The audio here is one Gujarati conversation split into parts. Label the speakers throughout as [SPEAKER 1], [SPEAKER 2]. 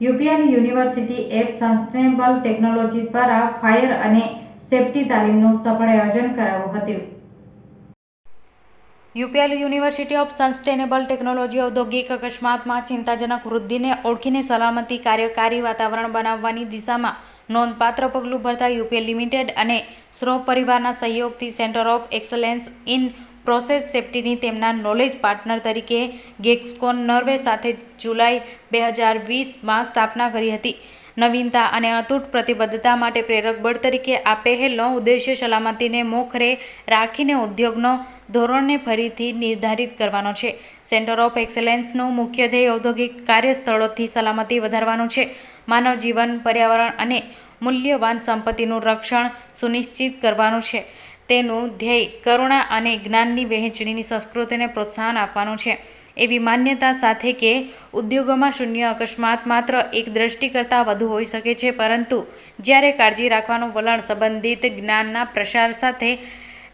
[SPEAKER 1] UPL university of sustainable technology દ્વારા ફાયર અને સેફટી તાલીમનું સફળ આયોજન કરાયું હતું.
[SPEAKER 2] UPL university of sustainable technology ઔદ્યોગિક અકસ્માતમાં ચિંતાજનક વૃદ્ધિને ઓળખીને સલામતી કાર્યકારી વાતાવરણ બનાવવાની દિશામાં નોંધપાત્ર પગલું ભરતા યુપીએલ લિમિટેડ અને સ્રો પરિવારના સહયોગથી centre of excellence in process સેફ્ટીની તેમના નોલેજ પાર્ટનર તરીકે ગેક્સકોન નર્વે સાથે જુલાઈ બે હજાર વીસમાં સ્થાપના કરી હતી. નવીનતા અને અતૂટ પ્રતિબદ્ધતા માટે પ્રેરક બળ તરીકે આ પહેલનો ઉદ્દેશ્ય સલામતીને મોખરે રાખીને ઉદ્યોગનો ધોરણને ફરીથી નિર્ધારિત કરવાનો છે. સેન્ટર ઓફ એક્સેલન્સનું મુખ્ય ધ્યેય ઔદ્યોગિક કાર્યસ્થળોથી સલામતી વધારવાનું છે. માનવ જીવન, પર્યાવરણ અને મૂલ્યવાન સંપત્તિનું રક્ષણ સુનિશ્ચિત કરવાનું છે. તેનું ધ્યેય, કરુણા અને જ્ઞાનની વહેંચણીની સંસ્કૃતિને પ્રોત્સાહન આપવાનું છે. એવી માન્યતા સાથે કે ઉદ્યોગોમાં શૂન્ય અકસ્માત માત્ર એક દ્રષ્ટિ કરતાં વધુ હોઈ શકે છે, પરંતુ જ્યારે કાળજી રાખવાનું વલણ સંબંધિત જ્ઞાનના પ્રસાર સાથે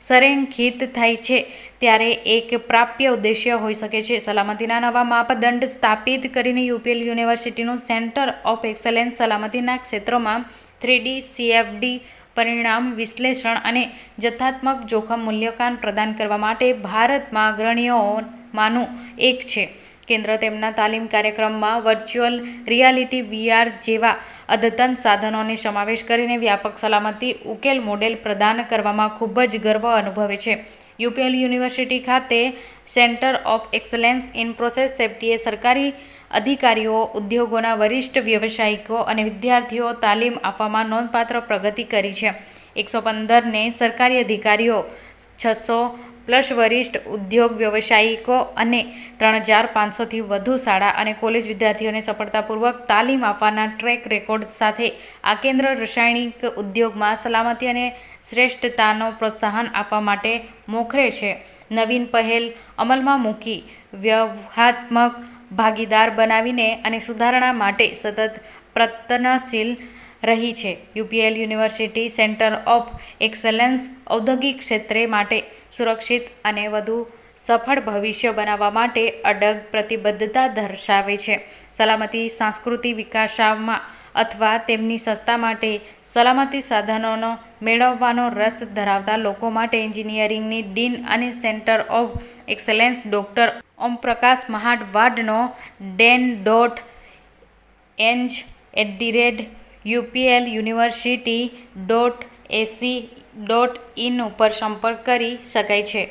[SPEAKER 2] સંરેખિત થાય છે, ત્યારે એક પ્રાપ્ય ઉદ્દેશ્ય હોઈ શકે છે. સલામતીના નવા માપદંડ સ્થાપિત કરીને યુપીએલ યુનિવર્સિટીનું સેન્ટર ઓફ એક્સેલન્સ સલામતીના ક્ષેત્રોમાં થ્રીડી, સીએફડી પરિણામ, વિશ્લેષણ અને જથ્થાત્મક જોખમ મૂલ્યાંકન પ્રદાન કરવા માટે ભારતમાં અગ્રણીઓમાંનું એક છે. કેન્દ્ર તેમના તાલીમ કાર્યક્રમમાં વર્ચ્યુઅલ રિયાલિટી વીઆર જેવા અદ્યતન સાધનોને સમાવેશ કરીને વ્યાપક સલામતી ઉકેલ મોડેલ પ્રદાન કરવામાં ખૂબ જ ગર્વ અનુભવે છે. યુપીએલ યુનિવર્સિટી ખાતે centre of excellence in process સેફ્ટીએ સરકારી અધિકારીઓ, ઉદ્યોગોના વરિષ્ઠ વ્યવસાયિકો અને વિદ્યાર્થીઓ તાલીમ આપવામાં નોંધપાત્ર પ્રગતિ કરી છે. એકસો પંદરને સરકારી અધિકારીઓ, છસો પ્લસ વરિષ્ઠ ઉદ્યોગ વ્યવસાયિકો અને ત્રણ હજાર પાંચસોથી વધુ શાળા અને કોલેજ વિદ્યાર્થીઓને સફળતાપૂર્વક તાલીમ આપવાના ટ્રેક રેકોર્ડ સાથે આ કેન્દ્ર રસાયણિક ઉદ્યોગમાં સલામતી અને શ્રેષ્ઠતાનો પ્રોત્સાહન આપવા માટે મોખરે છે. નવીન પહેલ અમલમાં મૂકી વ્યવહાત્મક ભાગીદાર બનાવીને અને સુધારણા માટે સતત પ્રયત્નશીલ રહી છે. UPL university centre of excellence ઔદ્યોગિક ક્ષેત્રે માટે સુરક્ષિત અને વધુ સફળ ભવિષ્ય બનાવવા માટે અડગ પ્રતિબદ્ધતા દર્શાવે છે. સલામતી સાંસ્કૃતિક વિકાસમાં અથવા તેમની સંસ્થા માટે સલામતી સાધનોનો મેળવવાનો રસ ધરાવતા લોકો માટે એન્જિનિયરિંગની ડીન અને centre of excellence doctor Omprakash મહાડવાડનો dean dot eng at the rate UPL university dot ac dot in ઉપર સંપર્ક કરી શકાય છે.